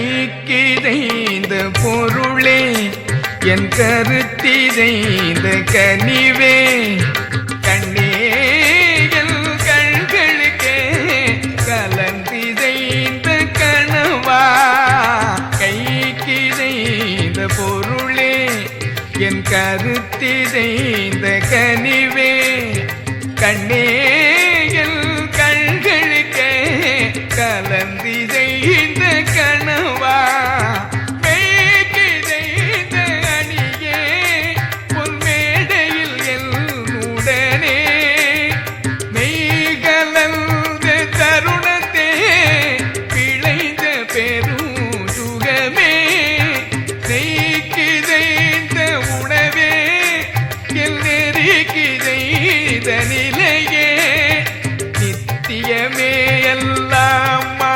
கைக்கிதைந்த பொருளே என் கருத்திதைந்த கனிவே. கண்ணேயல் கண்களுக்கே கலந்திதைந்த கனவா. கைக்கிதைந்த பொருளே என் கருத்திதைந்த கனிவே. கண்ணே நெய்கிதைந்த உணவே என் நெறிக்கிதைந்த நிலையே நித்தியமே எல்லாமா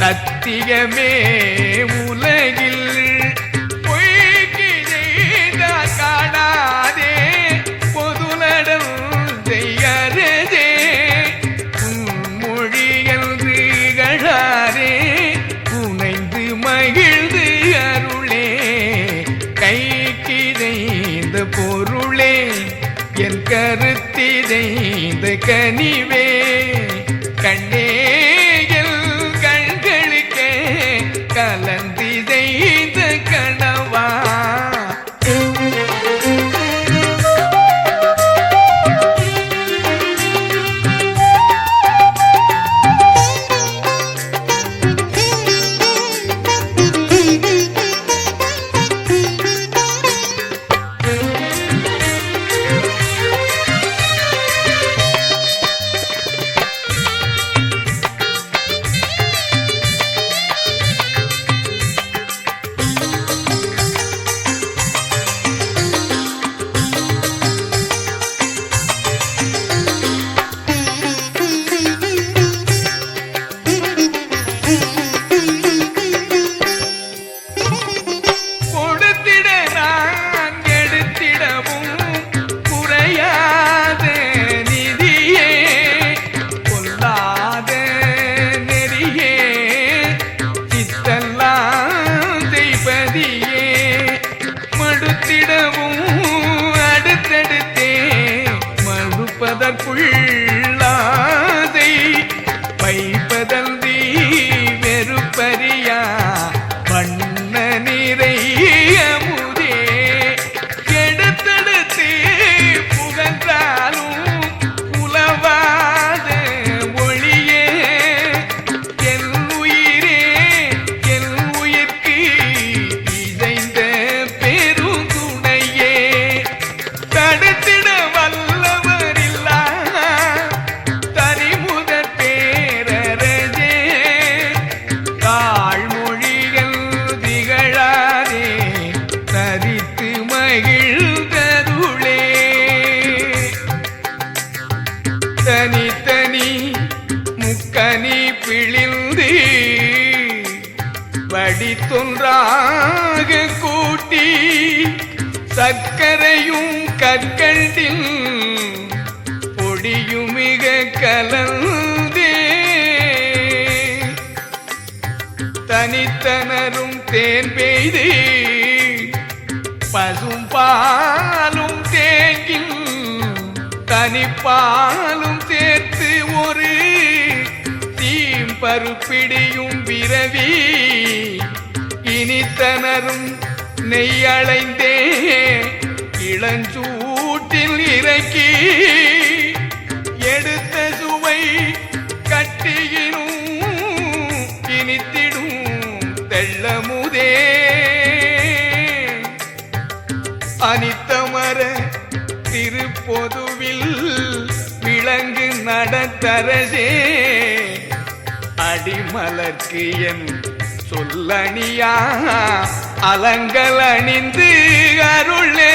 சத்தியமே பொருளே என் கருத்திதை கனிவே. தனி தனி முக்கனி பிழிந்து வடித்தொன்றாக கூட்டி சர்க்கரையும் கற்கண்டில் பொடியும் மிக கலந்தே. தனித்தனரும் தேன் பெய்து பசும் பாலும் தனிப்பாலும் சேர்த்து ஒரு தீம்பருப்பிடியும் விரவி இனித்தனரும் நெய்யளைந்தே இளஞ்சூட்டில் இறக்கி எடுத்த சுவை கட்டியினும் இனித்திடும் தெள்ளமுதே. அனித்த பொதுவில் விளங்கு நடத்தரசே. அடிமலர்க்கு என் சொல்லணியா. அலங்கல் அணிந்து அருளே.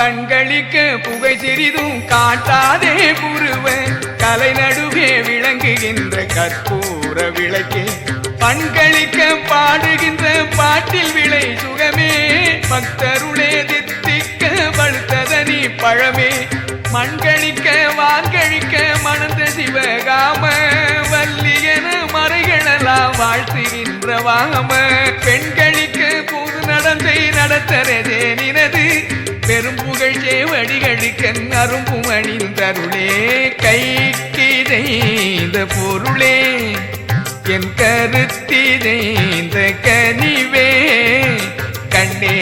கண்களுக்கு புகை சிறிதும் காட்டாதே புருவ கலை நடுவே விளங்குகின்ற கற்பூர விளக்கே. பண்களிக்க பாடுகின்ற பாட்டில் விளை சுகமே. பக்தருளே தித்திக்க பழுத்ததனி பழமே. மண்களிக்க வான்கழிக்க மணந்த சிவகாம. வல்லியன மறைகளெல்லாம் வாழ்த்துகின்ற வாம. பெண்களிக்க புது நடந்தை நடத்தரதே நினது. பெரும்புகழ் சேவடிகளுக்கன் அரும்பும் அணிந்தருளே கைக்கிதைந்த பொருளே என் கருத்திதைந்த கனிவே. கண்ணே